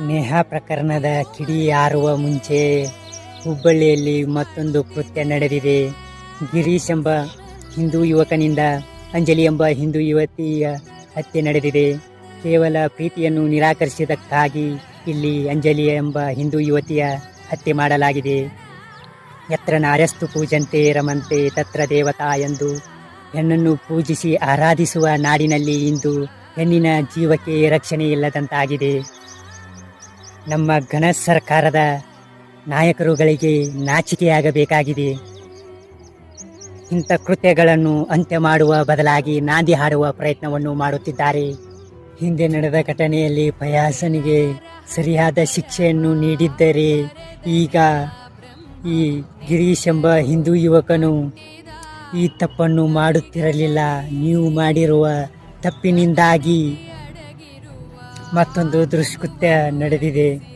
ನೇಹಾ ಪ್ರಕರಣದ ಕಿಡಿ ಹಾರುವ ಮುಂಚೆ ಹುಬ್ಬಳ್ಳಿಯಲ್ಲಿ ಮತ್ತೊಂದು ಕೃತ್ಯ ನಡೆದಿದೆ. ಗಿರೀಶ್ ಎಂಬ ಹಿಂದೂ ಯುವಕನಿಂದ ಅಂಜಲಿ ಎಂಬ ಹಿಂದೂ ಯುವತಿಯ ಹತ್ಯೆ ನಡೆದಿದೆ. ಕೇವಲ ಪ್ರೀತಿಯನ್ನು ನಿರಾಕರಿಸಿದ್ದಕ್ಕಾಗಿ ಇಲ್ಲಿ ಅಂಜಲಿ ಎಂಬ ಹಿಂದೂ ಯುವತಿಯ ಹತ್ಯೆ ಮಾಡಲಾಗಿದೆ. ಯತ್ರ ನಾರ್ಯಸ್ತು ಪೂಜಂತೆ ರಮಂತೆ ತತ್ರ ದೇವತಾ ಎಂದು ಹೆಣ್ಣನ್ನು ಪೂಜಿಸಿ ಆರಾಧಿಸುವ ನಾಡಿನಲ್ಲಿ ಇಂದು ಹೆಣ್ಣಿನ ಜೀವಕ್ಕೆ ರಕ್ಷಣೆ ಇಲ್ಲದಂತಾಗಿದೆ ನಮ್ಮ ಘನ ಸರ್ಕಾರದ ನಾಯಕರುಗಳಿಗೆ ನಾಚಿಕೆಯಾಗಬೇಕಾಗಿದೆ. ಇಂಥ ಕೃತ್ಯಗಳನ್ನು ಅಂತ್ಯ ಮಾಡುವ ಬದಲಾಗಿ ನಾಂದಿ ಹಾಡುವ ಪ್ರಯತ್ನವನ್ನು ಮಾಡುತ್ತಿದ್ದಾರೆ. ಹಿಂದೆ ನಡೆದ ಘಟನೆಯಲ್ಲಿ ಪಯಾಸನಿಗೆ ಸರಿಯಾದ ಶಿಕ್ಷೆಯನ್ನು ನೀಡಿದ್ದರೆ ಈಗ ಈ ಗಿರೀಶ್ ಎಂಬ ಹಿಂದೂ ಯುವಕನು ಈ ತಪ್ಪನ್ನು ಮಾಡುತ್ತಿರಲಿಲ್ಲ. ನೀವು ಮಾಡಿರುವ ತಪ್ಪಿನಿಂದಾಗಿ ಮತ್ತೊಂದು ದುಷ್ಕೃತ್ಯ ನಡೆದಿದೆ.